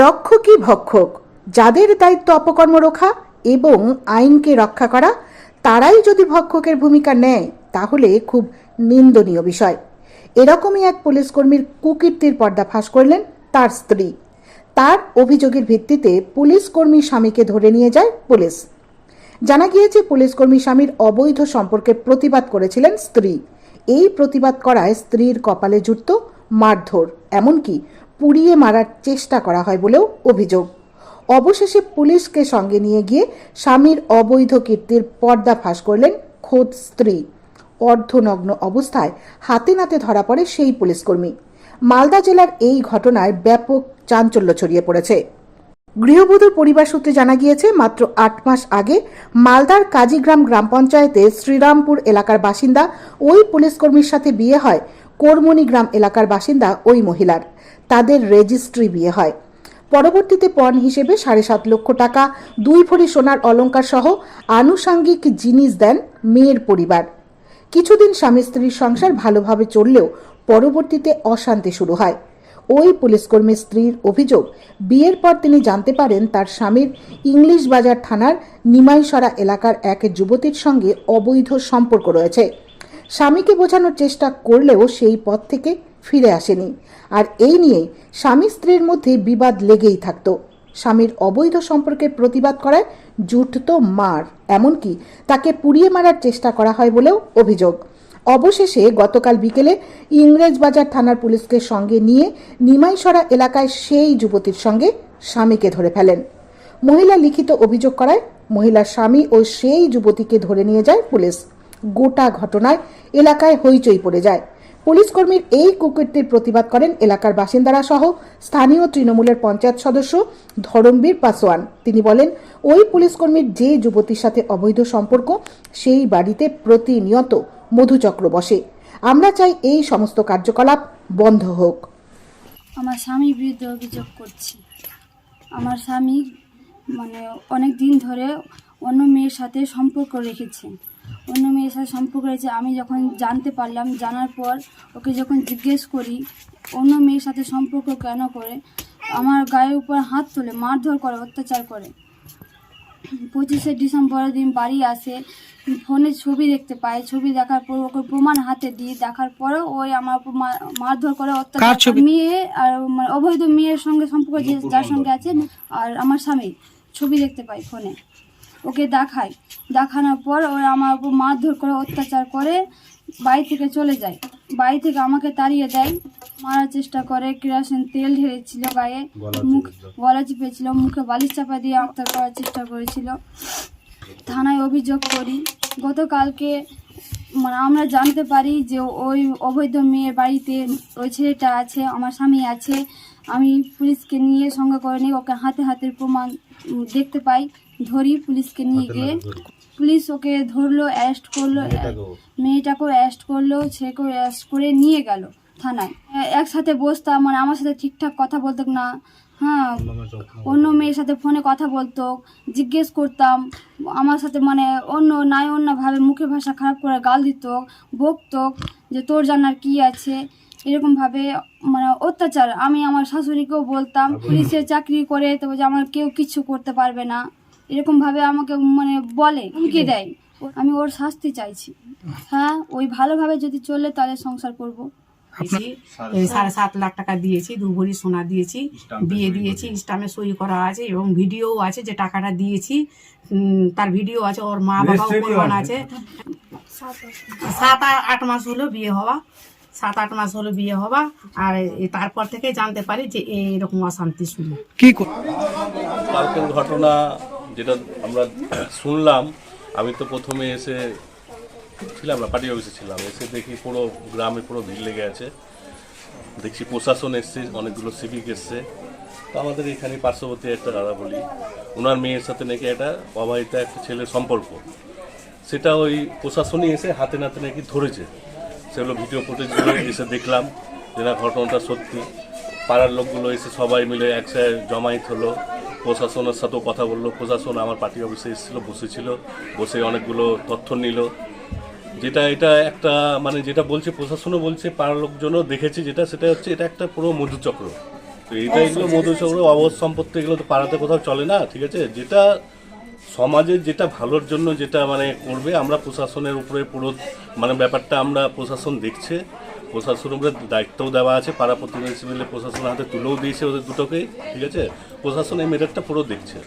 রক্ষকই ভক্ষক। যাদের দায়িত্ব অপকর্ম রক্ষা এবং আইনকে রক্ষা করা, তারাই যদি ভক্ষকের ভূমিকা নেয়, তাহলে খুব নিন্দনীয় বিষয়। এরকমই এক পুলিশ কর্মীর কুকীর্তির পর্দাফাশ করলেন তার স্ত্রী। তার অভিযোগের ভিত্তিতে পুলিশ কর্মী স্বামীকে ধরে নিয়ে যায় পুলিশ। জানা গিয়েছে, পুলিশ কর্মী স্বামীর অবৈধ সম্পর্কে প্রতিবাদ করেছিলেন স্ত্রী। এই প্রতিবাদ করায় স্ত্রীর কপালে জুটত মারধর, এমনকি পুড়িয়ে মারার চেষ্টা করা হয় বলেও অভিযোগ। অবশেষে পুলিশকে সঙ্গে নিয়ে গিয়ে স্বামীর অবৈধ কীর্তির পর্দা ফাঁস করলেন খোদ স্ত্রী। অর্ধনগ্ন অবস্থায় হাতে নাতে ধরা পড়ে সেই পুলিশকর্মী মালদা জেলার এই ঘটনায় ব্যাপক চাঞ্চল্য ছড়িয়ে পড়েছে। গৃহবধূর পরিবার সূত্রে জানা গিয়েছে, মাত্র আট মাস আগে মালদার কাজীগ্রাম গ্রাম পঞ্চায়েতে শ্রীরামপুর এলাকার বাসিন্দা ওই পুলিশকর্মীর সাথে বিয়ে হয় কোরমনি গ্রাম এলাকার বাসিন্দা ওই মহিলার। তাদের রেজিস্ট্রি বিয়ে হয়। পরবর্তীতে পণ হিসেবে সাড়ে সাত লক্ষ টাকা, দুই ভরি সোনার অলংকার সহ আনুষাঙ্গিক জিনিস দেন মেয়ের পরিবার। কিছুদিন স্বামী স্ত্রীর সংসার ভালোভাবে চললেও পরবর্তীতে অশান্তি শুরু হয়। ওই পুলিশকর্মীর স্ত্রীর অভিযোগ, বিয়ের পর তিনি জানতে পারেন তার স্বামীর ইংলিশ বাজার থানার নিমাইসরা এলাকার এক যুবতীর সঙ্গে অবৈধ সম্পর্ক রয়েছে। স্বামীকে বোঝানোর চেষ্টা করলেও সেই পথ থেকে ফিরে আসেনি। আর এই নিয়ে স্বামী স্ত্রীর মধ্যে বিবাদ লেগেই থাকত। স্বামীর অবৈধ সম্পর্কের প্রতিবাদ করায় জুটত মার, এমনকি তাকে পুড়িয়ে মারার চেষ্টা করা হয় বলেও অভিযোগ। অবশেষে গতকাল বিকেলে ইংরেজবাজার থানার পুলিশকে সঙ্গে নিয়ে নিমাইসরা এলাকায় সেই যুবতীর সঙ্গে স্বামীকে ধরে ফেলেন। মহিলা লিখিত অভিযোগ করায় মহিলার স্বামী ও সেই যুবতীকে ধরে নিয়ে যায় পুলিশ। গোটা ঘটনায় এলাকায় হইচই পড়ে যায়। পুলিশ কর্মীর এই কুকীর্তির প্রতিবাদ করেন এলাকার বাসিন্দারা সহ স্থানীয় তৃণমূলের পঞ্চায়েত সদস্য ধরমবীর পাসোয়ান। তিনি বলেন, ওই পুলিশ কর্মীর যে যুবতীর সাথে অবৈধ সম্পর্ক, সেই বাড়িতে প্রতিনিয়ত মধুচক্র বসে। আমরা চাই এই সমস্ত কার্যকলাপ বন্ধ হোক। আমার স্বামীর বিরুদ্ধে অভিযোগ করছি। আমার স্বামী মানে অনেক দিন ধরে অন্য মেয়ের সাথে সম্পর্ক রেখেছে অন্য মেয়ের সাথে সম্পর্ক রয়েছে আমি যখন জানতে পারলাম জানার পর ওকে যখন জিজ্ঞেস করি অন্য মেয়ের সাথে সম্পর্ক কেন করে আমার গায়ের উপর হাত তোলে মারধর করে অত্যাচার করে। পঁচিশে ডিসেম্বরের দিন বাড়ি আসে ফোনে ছবি দেখতে পায় ছবি দেখার পর ওকে প্রমাণ হাতে দিয়ে দেখার পরেও ওই আমার মারধর করে অত্যাচার মেয়ে আর মানে অবৈধ মেয়ের সঙ্গে সম্পর্ক যে যার সঙ্গে আছে আর আমার স্বামী ছবি দেখতে পাই ফোনে। ওকে দেখায়। দেখানোর পর ওরা আমার উপর মারধর করে অত্যাচার করে বাড়ি থেকে চলে যায়। বাড়ি থেকে আমাকে তাড়িয়ে দেয়। মারার চেষ্টা করে কেরোসিন তেল ঢেলেছিল গায়ে মুখ গলা চিপেছিল মুখে বালিশ চাপা দিয়ে হত্যা করার চেষ্টা করেছিল। থানায় অভিযোগ করি গতকালকে মানে আমরা জানতে পারি যে ওই অবৈধ মেয়ের বাড়িতে ওই ছেলেটা আছে আমার স্বামী আছে। আমি পুলিশকে নিয়ে সঙ্গে করে নিই ওকে হাতে হাতের প্রমাণ দেখতে পাই। ধরি পুলিশকে নিয়ে গিয়ে পুলিশ ওকে ধরলো অ্যারেস্ট করল মেয়েটাকেও। অ্যারেস্ট করল ছেলেকেও অ্যারেস্ট করে নিয়ে গেল থানায়। একসাথে বসতাম মানে আমার সাথে ঠিকঠাক কথা বলতো না। হ্যাঁ অন্য মেয়ের সাথে ফোনে কথা বলতো জিজ্ঞেস করতাম। আমার সাথে মানে অন্য নাই অন্যভাবে মুখের ভাষা খারাপ করে গাল দিত বকতো যে তোর জানার কি আছে? এরকমভাবে মানে অত্যাচার। আমি আমার শাশুড়িকেও বলতাম পুলিশের চাকরি করে তবে যে আমার কেউ কিছু করতে পারবে না। এরকমভাবে আমাকে মানে বলে হুমকি দেয়। আমি ওর শাস্তি চাইছি। হ্যাঁ ওই ভালোভাবে যদি চলে তাহলে সংসার করব। এই সাড়ে সাত। লাখ টাকা দিয়েছি দু ভরি সোনা দিয়েছি বিয়ে দিয়েছি স্টামে সই করা আছে এবং ভিডিও আছে যে টাকাটা দিয়েছি। তার ভিডিও আছে ওর মা বাবা প্রমাণ আছে। সাত আট মাস হলো বিয়ে হওয়া। সাত আট মাস হলো বিয়ে হওয়া। আর তারপর থেকে জানতে পারি যে এইরকম অশান্তি শুরু কালকের ঘটনা যেটা আমরা শুনলাম, আমি তো প্রথমে এসে ছিলাম না, পার্টি অফিসে ছিলাম। এসে দেখি পুরো গ্রামে পুরো ভিড় লেগে আছে। দেখছি প্রশাসন এসছে, অনেকগুলো সিভিক এসছে। তো আমাদের এখানে পার্শ্ববর্তী একটা দাদা বলি ওনার মেয়ের সাথে নাকি একটা অবাহিত একটা ছেলের সম্পর্ক। সেটা ওই প্রশাসনই এসে হাতে নাতে নাকি ধরেছে। সেগুলো ভিডিও ফুটেজগুলো এসে দেখলাম, যে না, ঘটনাটা সত্যি। পাড়ার লোকগুলো এসে সবাই মিলে একসাথে জমায়েত হলো। প্রশাসনের সাথেও কথা বলল। প্রশাসন আমার পার্টি অফিসে এসেছিল বসেছিল বসে অনেকগুলো তথ্য নিল। যেটা এটা একটা মানে যেটা বলছে প্রশাসনও বলছে পাড়ার লোকজনও দেখেছে যেটা সেটা হচ্ছে এটা একটা পুরো মধুচক্র। তো এইটা এগুলো মধু সংগ্রহ অবধ সম্পত্তি এগুলো তো পাড়াতে কোথাও চলে না ঠিক আছে? যেটা সমাজের যেটা ভালোর জন্য যেটা মানে করবে আমরা প্রশাসনের উপরে পুরো মানে ব্যাপারটা আমরা প্রশাসন দেখছে। প্রশাসনের উপরে দায়িত্বও দেওয়া আছে, পাড়া প্রতিবেশী মিলে প্রশাসনের হাতে তুলেও দিয়েছে ওদের দুটোকেই ঠিক আছে? প্রশাসন এই মেটারটা পুরো দেখছে।